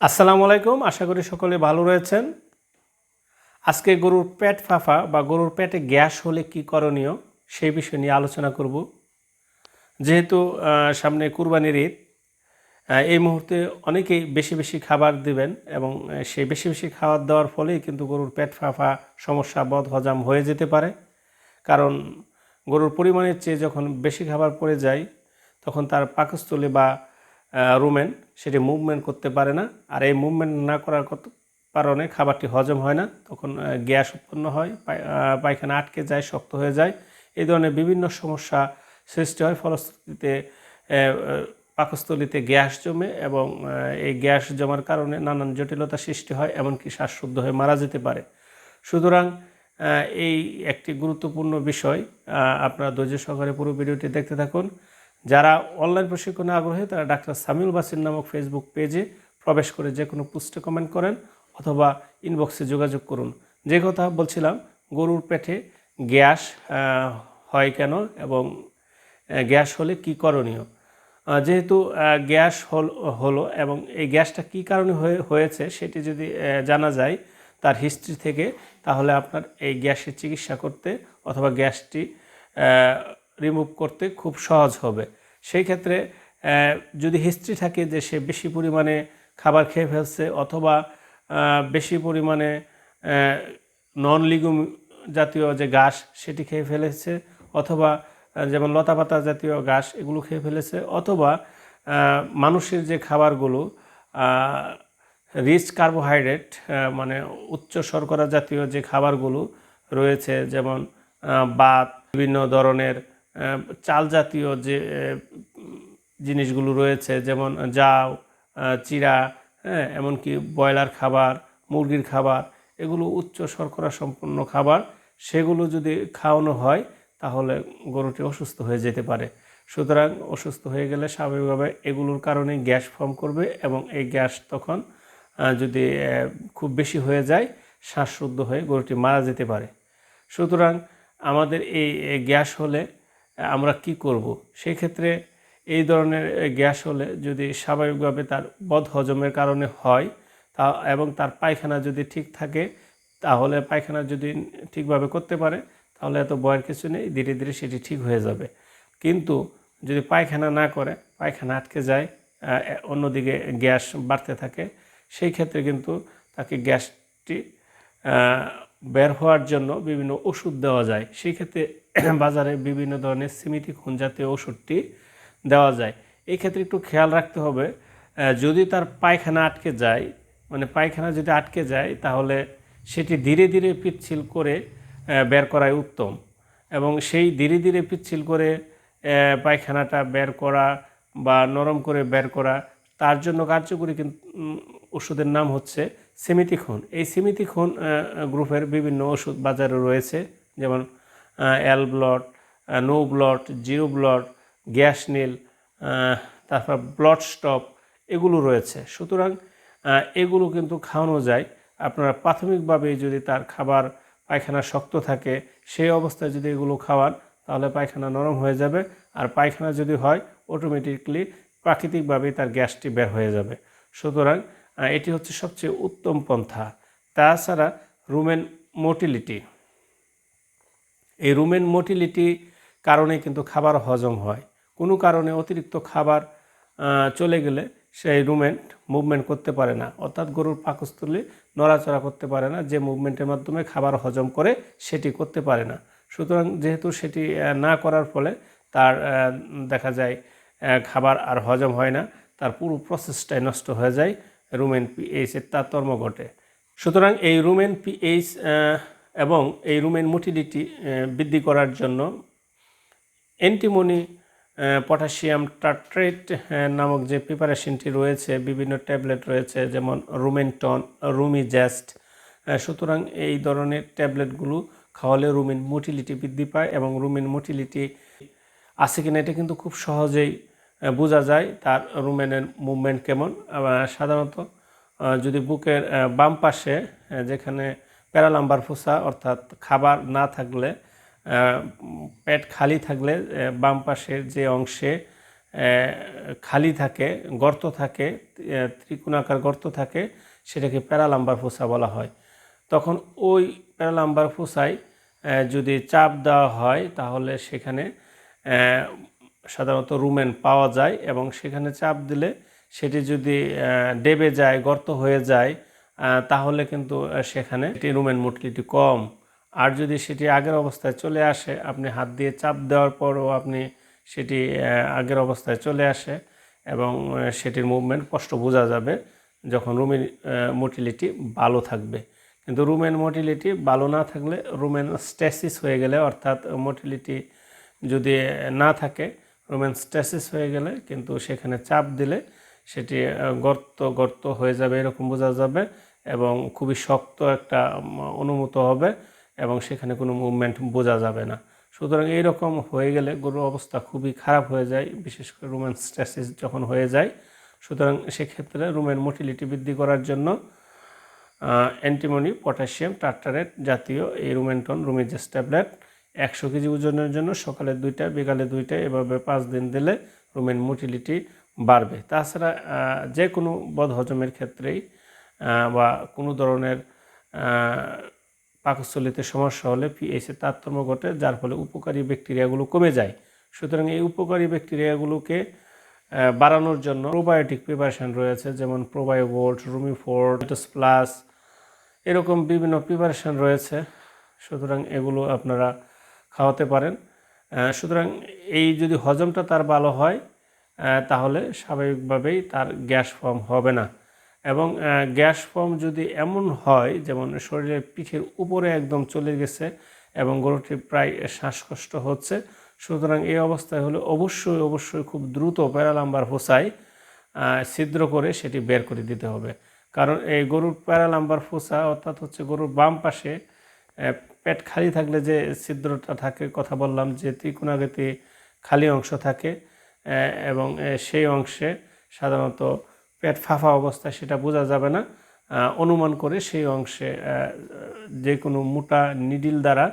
আসসালামু আলাইকুম, আশা করি সকলে ভালো রয়েছেন। আজকে গরুর পেট ফাঁফা বা গরুর পেটে গ্যাস হলে কি করণীয় সেই বিষয় নিয়ে আলোচনা করব। যেহেতু সামনে কুরবানির ঈদ এই মুহূর্তে অনেকেই বেশি বেশি খাবার দিবেন এবং সেই বেশি বেশি খাবার দেওয়ার ফলেই কিন্তু গরুর পেট ফাঁফা সমস্যা বদ হজম হয়ে যেতে পারে। কারণ গরুর পরিমাণের চেয়ে যখন বেশি খাবার পড়ে যায়, তখন তার পাকস্থলে বা রুমেন সেটি মুভমেন্ট করতে পারে না। আর এই মুভমেন্ট না করার কারণে খাবারটি হজম হয় না। তখন গ্যাস উৎপন্ন হয় পায়খানা আটকে যায় শক্ত হয়ে যায়। এই ধরনের বিভিন্ন সমস্যা সৃষ্টি হয়। ফলশ্রুতিতে আহ, গ্যাস জমে এবং এই গ্যাস জমার কারণে নানান জটিলতা সৃষ্টি হয় এমনকি শ্বাসরুদ্ধ হয়ে মারা যেতে পারে। সুতরাং এই একটি গুরুত্বপূর্ণ বিষয় আপনারা ধৈর্য সহকারে পুরো ভিডিওটি দেখতে থাকুন। যারা অনলাইন প্রশিক্ষণে আগ্রহী, তারা ডাক্তার সামিউল বাসির নামক ফেসবুক পেজে প্রবেশ করে যে কোনো পোস্টে কমেন্ট করেন অথবা ইনবক্সে যোগাযোগ করুন। যে কথা বলছিলাম, গরুর পেটে গ্যাস হয় কেন এবং গ্যাস হলে কি করণীয়? যেহেতু গ্যাস হল, হলো এবং এই গ্যাসটা কী কারণে হয়ে, হয়েছে সেটি যদি জানা যায় তার হিস্ট্রি থেকে, তাহলে আপনার এই গ্যাসের চিকিৎসা করতে অথবা গ্যাসটি রিমুভ করতে খুব সহজ হবে। সেই ক্ষেত্রে যদি হিস্ট্রি থাকে যে সে বেশি পরিমাণে খাবার খেয়ে ফেলছে অথবা বেশি পরিমাণে নন লিগুম জাতীয় যে ঘাস সেটি খেয়ে ফেলেছে অথবা যেমন লতাপাতা জাতীয় ঘাস এগুলো খেয়ে ফেলেছে অথবা মানুষের যে খাবারগুলো রিচ কার্বোহাইড্রেট মানে উচ্চ শর্করা জাতীয় যে খাবারগুলো রয়েছে যেমন ভাত বিভিন্ন ধরনের চাল জাতীয় যে জিনিসগুলো রয়েছে, যেমন জাউ চিরা হ্যাঁ এমনকি ব্রয়লার খাবার, মুরগির খাবার, এগুলো উচ্চ শর্করা সম্পন্ন খাবার, সেগুলো যদি খাওয়ানো হয়, তাহলে গরুটি অসুস্থ হয়ে যেতে পারে। সুতরাং অসুস্থ হয়ে গেলে স্বাভাবিকভাবে এগুলোর কারণে গ্যাস ফর্ম করবে এবং এই গ্যাস তখন যদি খুব বেশি হয়ে যায়, শ্বাসরুদ্ধ হয়ে গরুটি মারা যেতে পারে। সুতরাং আমাদের এই গ্যাস হলে আমরা কি করব? সেই ক্ষেত্রে এই ধরনের গ্যাস হলে যদি স্বাভাবিকভাবে তার বদ হজমের কারণে হয়, তা এবং তার পায়খানা যদি ঠিক থাকে, তাহলে পায়খানা যদি ঠিকভাবে করতে পারে, তাহলে এত ভয়ের কিছু নেই, ধীরে ধীরে সেটি ঠিক হয়ে যাবে। কিন্তু যদি পায়খানা না করে, পায়খানা আটকে যায় অন্যদিকে গ্যাস বাড়তে থাকে, সেই ক্ষেত্রে কিন্তু তাকে গ্যাসটি বের হওয়ার জন্য বিভিন্ন ওষুধ দেওয়া যায়। সেই ক্ষেত্রে বাজারে বিভিন্ন ধরনের সিমিটি খুন জাতীয় ওষুধটি দেওয়া যায়। এই ক্ষেত্রে একটু খেয়াল রাখতে হবে যদি তার পায়খানা আটকে যায় মানে পায়খানা যদি আটকে যায়, তাহলে সেটি ধীরে ধীরে পিচ্ছিল করে বের করাই উত্তম। এবং সেই ধীরে ধীরে পিচ্ছিল করে পায়খানাটা বের করা বা নরম করে বের করা, তার জন্য কার্যকরী কিন্তু ওষুধের নাম হচ্ছে সিমিতিখন এই সিমিতিখন গ্রুপের বিভিন্ন ওষুধ বাজারে রয়েছে, যেমন L blood no blood zero blood gas নীল তারপর ব্লড স্টপ এগুলো রয়েছে। সুতরাং এগুলো কিন্তু খাওয়ানো যায়। আপনারা প্রাথমিকভাবে যদি তার খাবার পায়খানা শক্ত থাকে, সেই অবস্থায় যদি এগুলো খাওয়ান, তাহলে পায়খানা নরম হয়ে যাবে। আর পায়খানা যদি হয় অটোমেটিকলি প্রাকৃতিকভাবেই তার গ্যাসটি বের হয়ে যাবে। সুতরাং এটি হচ্ছে সবচেয়ে উত্তম পন্থা। তাছাড়া রুমেন মোটিলিটি এই রুমেন মোটিলিটি কারণে কিন্তু খাবার হজম হয়। কোনো কারণে অতিরিক্ত খাবার চলে গেলে সেই রুমেন্ট মুভমেন্ট করতে পারে না। অর্থাৎ গরুর পাকস্থলী নড়াচড়া করতে পারে না। যে মুভমেন্টের মাধ্যমে খাবার হজম করে সেটি করতে পারে না। সুতরাং যেহেতু সেটি না করার ফলে তার দেখা যায় খাবার আর হজম হয় না। তার পুরো প্রসেসটাই নষ্ট হয়ে যায় রুমেন পিএইচের তারতম্য ঘটে। সুতরাং এই রুমেন পিএইচ এবং এই রুমেন মোটিলিটি বৃদ্ধি করার জন্য অ্যান্টিমনি পটাশিয়াম টাট্রেট নামক যে প্রিপারেশনটি রয়েছে, বিভিন্ন ট্যাবলেট রয়েছে, যেমন রুমেনটন রুমি জ্যাস্ট সুতরাং এই ধরনের ট্যাবলেটগুলো খাওয়ালে রুমেন মোটিলিটি বৃদ্ধি পায় এবং রুমেন মোটিলিটি আছে কিনা এটা কিন্তু খুব সহজেই বোঝা যায় তার রুমেনের মুভমেন্ট কেমন। সাধারণত যদি বুকের বাম পাশে যেখানে প্যারালাম্বার ফোসা, অর্থাৎ খাবার না থাকলে পেট খালি থাকলে বাম পাশের যে অংশে খালি থাকে, গর্ত থাকে ত্রিকোণাকার গর্ত থাকে, সেটাকে প্যারালাম্বার ফোসা বলা হয়। তখন ওই প্যারালাম্বার ফোসায় যদি চাপ দেওয়া হয়, তাহলে সেখানে সাধারণত রুমেন পাওয়া যায় এবং সেখানে চাপ দিলে সেটি যদি ডেবে যায়, গর্ত হয়ে যায় তাহলে কিন্তু সেখানে এটি রুমেন মোটিলিটি কম। আর যদি সেটি আগের অবস্থায় চলে আসে, আপনি হাত দিয়ে চাপ দেওয়ার পরও আপনি সেটি আগের অবস্থায় চলে আসে এবং সেটির মুভমেন্ট স্পষ্ট বোঝা যাবে যখন রুমের মোটিলিটি ভালো থাকবে। কিন্তু রুমেন মোটিলিটি ভালো না থাকলে রুমেন স্ট্যাসিস হয়ে গেলে, অর্থাৎ মোটিলিটি যদি না থাকে রোমেন স্ট্যাসিস হয়ে গেলে কিন্তু সেখানে চাপ দিলে সেটি গর্ত গর্ত হয়ে যাবে এরকম বোঝা যাবে এবং খুবই শক্ত একটা অনুমত হবে এবং সেখানে কোনো মুভমেন্ট বোঝা যাবে না। সুতরাং এইরকম হয়ে গেলে গরুর অবস্থা খুবই খারাপ হয়ে যায়, বিশেষ করে রুমেন স্ট্যাসিস যখন হয়ে যায়। সুতরাং সেক্ষেত্রে রুমেন মোটিলিটি বৃদ্ধি করার জন্য অ্যান্টিমনি পটাশিয়াম টার্টারেট জাতীয় এই রুমেন্টন রুমিজেস ট্যাবলেট একশো কেজি ওজনের জন্য সকালে দুইটা, বিকালে দুইটা, এভাবে পাঁচ দিন দিলে রুমেন মোটিলিটি বাড়বে। তাছাড়া যে কোনো বদহজমের ক্ষেত্রেই বা কোনো ধরনের পাকস্থলিতে সমস্যা হলে পিএইচের তারতম্য ঘটে, যার ফলে উপকারী ব্যাকটেরিয়াগুলো কমে যায়। সুতরাং এই উপকারী ব্যাকটেরিয়াগুলোকে বাড়ানোর জন্য প্রোবায়োটিক প্রিপারেশন রয়েছে, যেমন প্রোবায়োভোল্ট রুমিফোর্ট প্লাস, এরকম বিভিন্ন প্রিপারেশন রয়েছে। সুতরাং এগুলো আপনারা খাওয়াতে পারেন। সুতরাং এই যদি হজমটা তার ভালো হয় তাহলে স্বাভাবিকভাবেই তার গ্যাস ফর্ম হবে না। এবং গ্যাস ফর্ম যদি এমন হয়, যেমন শরীরের পিঠের উপরে একদম চলে গেছে এবং গরুটি প্রায় শ্বাসকষ্ট হচ্ছে, সুতরাং এই অবস্থায় হলে অবশ্যই অবশ্যই খুব দ্রুত প্যারালাম্বার হোসায় ছিদ্র করে সেটি বের করে দিতে হবে। কারণ এই গরুর প্যারালাম্বার ফোসা অর্থাৎ হচ্ছে গরুর বাম পাশে পেট খালি থাকলে যে ছিদ্রটা থাকে, কথা বললাম যে ত্রিকোণাগতি খালি অংশ থাকে এবং সেই অংশে সাধারণত পেট ফাঁপা অবস্থায় সেটা বোঝা যাবে না। অনুমান করে সেই অংশে যে কোনো মোটা নিডিল দ্বারা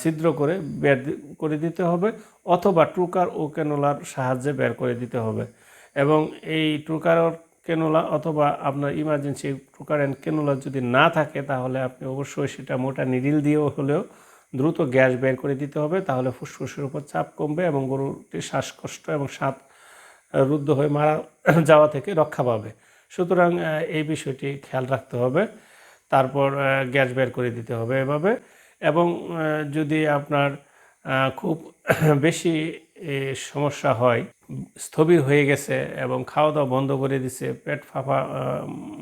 ছিদ্র করে বের করে দিতে হবে অথবা ট্রুকার ও ক্যানোলার সাহায্যে বের করে দিতে হবে। এবং এই ট্রুকার ক্যানোলা অথবা আপনার ইমার্জেন্সি ট্রুকার অ্যান্ড ক্যানোলা যদি না থাকে তাহলে আপনি অবশ্যই সেটা মোটা নিডিল দিয়েও হলেও দ্রুত গ্যাস বের করে দিতে হবে, তাহলে ফুসফুসের উপর চাপ কমবে এবং গরুটির শ্বাসকষ্ট এবং স্বাদ রুদ্ধ হয়ে মারা যাওয়া থেকে রক্ষা পাবে। সুতরাং এই বিষয়টি খেয়াল রাখতে হবে। তারপর গ্যাস বের করে দিতে হবে এভাবে। এবং যদি আপনার খুব বেশি সমস্যা হয়, স্থবির হয়ে গেছে এবং খাওয়া দাওয়া বন্ধ করে দিছে, পেট ফাঁপা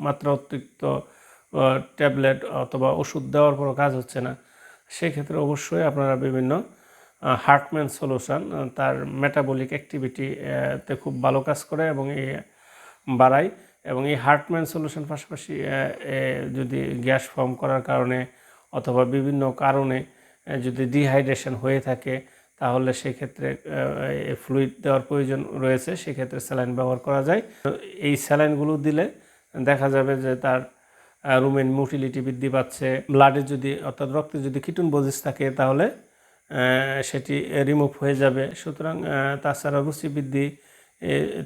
মাত্রা অতিরিক্ত ট্যাবলেট অথবা ওষুধ দেওয়ার পরও কাজ হচ্ছে না সেক্ষেত্রে অবশ্যই আপনারা বিভিন্ন হার্টম্যান সলিউশন তার মেটাবলিক অ্যাক্টিভিটি তে খুব ভালো কাজ করে এবং এই বাড়ায় এবং এই হার্টম্যান সলিউশন পাশাপাশি যদি গ্যাস ফর্ম করার কারণে অথবা বিভিন্ন কারণে যদি ডিহাইড্রেশন হয়ে থাকে, তাহলে সেক্ষেত্রে ফ্লুইড দেওয়ার প্রয়োজন রয়েছে, সেক্ষেত্রে স্যালাইন ব্যবহার করা যায়। এই স্যালাইনগুলো দিলে দেখা যাবে যে তার রুমেন মোটিলিটি বৃদ্ধি পাচ্ছে ব্লাডে যদি, অর্থাৎ রক্তে যদি কিটুন বজিস থাকে, তাহলে সেটি রিমুভ হয়ে যাবে। সুতরাং তাছাড়া রুচি বৃদ্ধি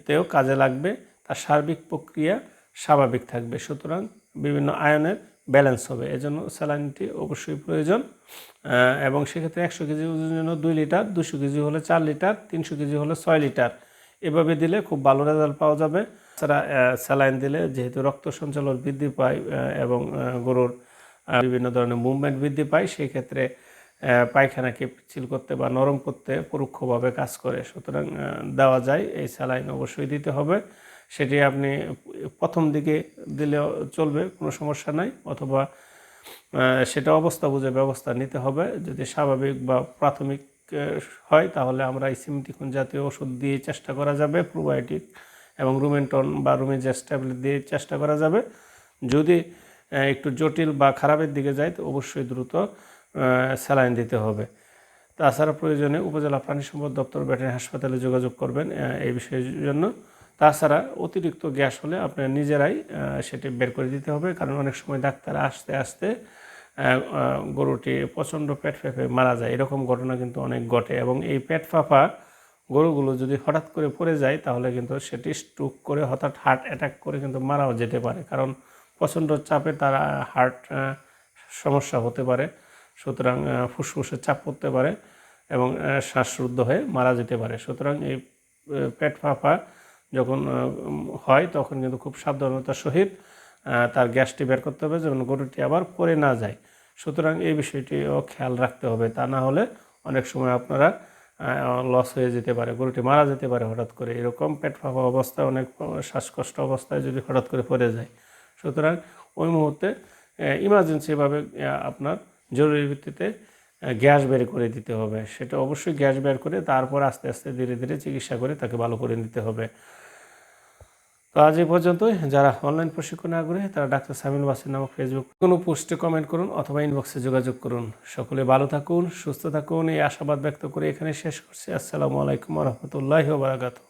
তেও কাজে লাগবে। তার সার্বিক প্রক্রিয়া স্বাভাবিক থাকবে। সুতরাং বিভিন্ন আয়নের ব্যালেন্স হবে। এজন্য স্যালাইনটি অবশ্যই প্রয়োজন। এবং সেক্ষেত্রে একশো কেজি ওজনের জন্য দুই লিটার, দুশো কেজি হলে চার লিটার, তিনশো কেজি হলে ছয় লিটার। এভাবে দিলে খুব ভালো রেজাল্ট পাওয়া যাবে। তাছাড়া স্যালাইন দিলে যেহেতু রক্ত সঞ্চালন বৃদ্ধি পায় এবং গরুর বিভিন্ন ধরনের মুভমেন্ট বৃদ্ধি পায়, সেই ক্ষেত্রে পায়খানাকে পিচ্ছিল করতে বা নরম করতে পরোক্ষভাবে কাজ করে। সুতরাং দেওয়া যায়, এই স্যালাইন অবশ্যই দিতে হবে। সেটি আপনি প্রথম দিকে দিলেও চলবে, কোনো সমস্যা নাই, অথবা সেটা অবস্থা বুঝে ব্যবস্থা নিতে হবে। যদি স্বাভাবিক বা প্রাথমিক হয়, তাহলে আমরা এই ইসিমিটিকুন জাতীয় ওষুধ দিয়ে চেষ্টা করা যাবে প্রোবায়োটিক এবং রুমেন্টন বা রুমিজেস ট্যাবলেট দিয়ে চেষ্টা করা যাবে। যদি একটু জটিল বা খারাপের দিকে যায়, তো অবশ্যই দ্রুত স্যালাইন দিতে হবে। তাছাড়া প্রয়োজনে উপজেলা প্রাণী সম্পদ দপ্তর ব্যাটারি হাসপাতালে যোগাযোগ করবেন এই বিষয়ের জন্য। তাছাড়া অতিরিক্ত গ্যাস হলে আপনার নিজেরাই সেটি বের করে দিতে হবে। কারণ অনেক সময় ডাক্তার আসতে আসতে গরুটি প্রচণ্ড পেট ফেঁপে মারা যায়। এরকম ঘটনা কিন্তু অনেক ঘটে এবং এই পেট ফাঁপা গরুগুলো যদি হঠাৎ করে পড়ে যায়, তাহলে কিন্তু সেটি স্ট্রোক করে হঠাৎ হার্ট অ্যাটাক করে কিন্তু মারাও যেতে পারে। কারণ প্রচণ্ড চাপে তারা হার্ট সমস্যা হতে পারে। সুতরাং ফুসফুসে চাপ পড়তে পারে এবং শ্বাসরুদ্ধ হয়ে মারা যেতে পারে। সুতরাং এই পেট ফাঁপা যখন হয়, তখন কিন্তু খুব সাবধানতার সহিত তার গ্যাসটি বের করতে হবে যেমন গরুটি আবার পরে না যায়। সুতরাং এই বিষয়টিও খেয়াল রাখতে হবে। তা না হলে অনেক সময় আপনারা লস হয়ে যেতে পারে, গরুটি মারা যেতে পারে হঠাৎ করে। এরকম পেট ফাঁপা অবস্থায় অনেক শ্বাসকষ্ট অবস্থায় যদি হঠাৎ করে পড়ে যায়। সুতরাং ওই মুহূর্তে ইমার্জেন্সিভাবে আপনার জরুরি ভিত্তিতে গ্যাস বের করে দিতে হবে। সেটা অবশ্যই গ্যাস বের করে তারপর আস্তে আস্তে ধীরে ধীরে চিকিৎসা করে তাকে ভালো করে নিতে হবে। তো আজ এই পর্যন্তই। যারা অনলাইন প্রশিক্ষণে আগ্রহী, তারা ডাক্তার সামিল বাসির নামক ফেসবুক কোনো পোস্টে কমেন্ট করুন অথবা ইনবক্সে যোগাযোগ করুন। সকলে ভালো থাকুন, সুস্থ থাকুন, এই আশাবাদ ব্যক্ত করে এখানে শেষ করছি। আসসালামু আলাইকুম রহমতুল্লাহ বারাকাতু